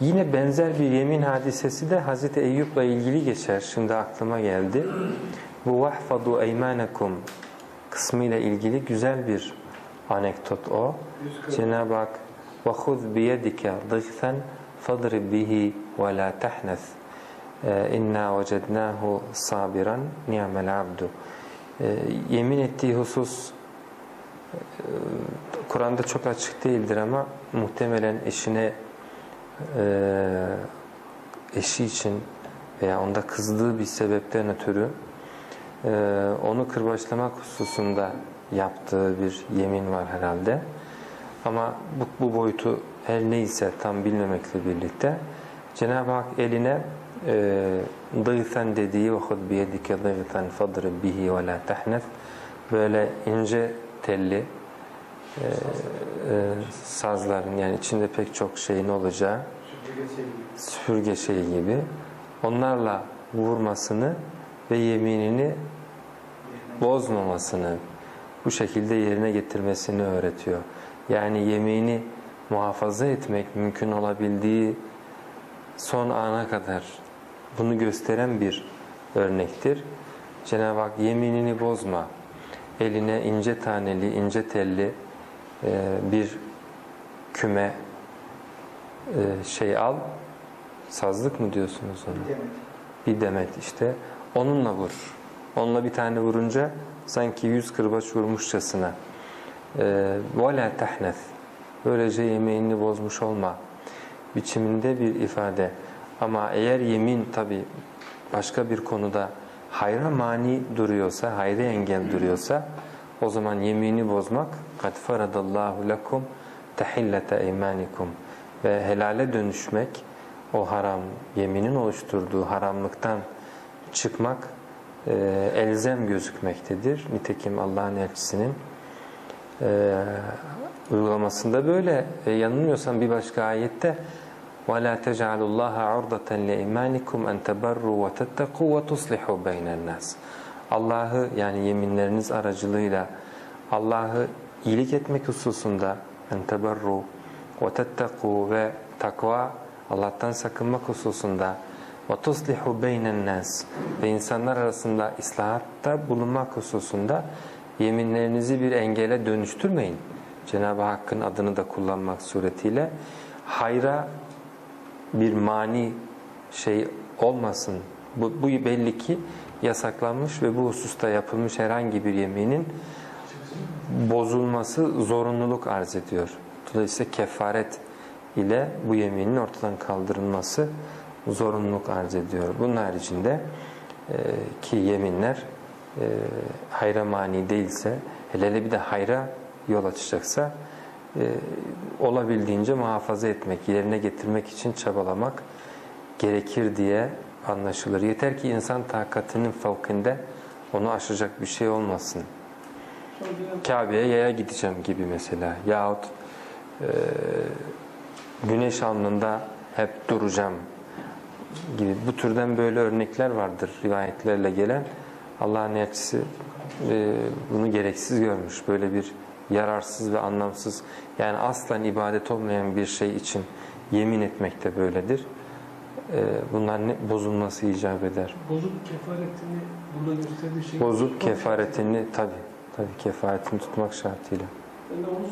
Yine benzer bir yemin hadisesi de Hazreti Eyyub'la ilgili geçer. Şimdi aklıma geldi. Bu vahfadu eymanakum kısmıyla ilgili güzel bir anekdot o. Cenab-ı Hak وَخُذْ بِيَدِكَ ضِغْثًا فَضْرِبْ بِهِ وَلَا تَحْنَثْ اِنَّا وَجَدْنَاهُ صَابِرًا نِعْمَ الْعَبْدُ Yemin ettiği husus Kur'an'da çok açık değildir ama muhtemelen eşine e, eşi için veya onda kızdığı bir sebepten ötürü e, onu kırbaçlamak hususunda yaptığı bir yemin var herhalde. Ama bu, bu boyutu her neyse tam bilmemekle birlikte Cenab-ı Hak eline e, dıyfen dediği ve hud biyedike dıyfen fadrib bihi ve la tehnef böyle ince telli e, sazların yani içinde pek çok şeyin olacağı süpürge şeyi gibi onlarla vurmasını ve yeminini bozmamasını bu şekilde yerine getirmesini öğretiyor. Yani yemini muhafaza etmek mümkün olabildiği son ana kadar bunu gösteren bir örnektir. Cenab-ı Hak yeminini bozma, eline ince taneli, ince telli bir küme e, şey al, sazlık mı diyorsunuz onu? Bir demet işte. Onunla vur. Onunla bir tane vurunca sanki yüz kırbaç vurmuşçasına. وَلَا تَحْنَث Böylece yemeğini bozmuş olma biçiminde bir ifade. Ama eğer yemin tabi başka bir konuda hayra mani duruyorsa, hayra engel duruyorsa o zaman yemini bozmak قَدْ فَرَدَ اللّٰهُ لَكُمْ تَحِلَّةَ اَيْمَانِكُمْ ve helale dönüşmek o haram, yeminin oluşturduğu haramlıktan çıkmak e, elzem gözükmektedir. Nitekim Allah'ın elçisinin e, uygulamasında böyle. E, yanılmıyorsam bir başka ayette وَلَا تَجْعَلُوا اللّٰهَ عُرْضَةً لِاِيمَانِكُمْ اَنْ تَبَرُّوا وَتَتَّقُوا وَتُصْلِحُوا بَيْنَ النَّاسِ Allah'ı yani yeminleriniz aracılığıyla Allah'ı iyilik etmek hususunda en teberru ve tetteku ve takva Allah'tan sakınmak hususunda ve tuslihu beynen nas ve insanlar arasında islahatta bulunmak hususunda yeminlerinizi bir engele dönüştürmeyin. Cenab-ı Hakk'ın adını da kullanmak suretiyle hayra bir mani şey olmasın. Bu, bu belli ki yasaklanmış ve bu hususta yapılmış herhangi bir yeminin bozulması zorunluluk arz ediyor. Dolayısıyla kefaret ile bu yeminin ortadan kaldırılması zorunluluk arz ediyor. Bunun haricinde e, ki yeminler e, hayra mani değilse hele hele bir de hayra yol açacaksa e, olabildiğince muhafaza etmek, yerine getirmek için çabalamak gerekir diye anlaşılır. Yeter ki insan takatinin fevkinde onu aşacak bir şey olmasın. Kabe'ye yaya gideceğim gibi mesela. Yahut e, güneş alnında hep duracağım gibi. Bu türden böyle örnekler vardır rivayetlerle gelen. Allah'ın elçisi e, bunu gereksiz görmüş. Böyle bir yararsız ve anlamsız yani aslen ibadet olmayan bir şey için yemin etmek de böyledir bunlar ne, bozulması icap eder Bozuk kefaretini burada gösterdiği şey. bozuk kefaretini tabi tabi kefaretini tutmak şartıyla Ben de onu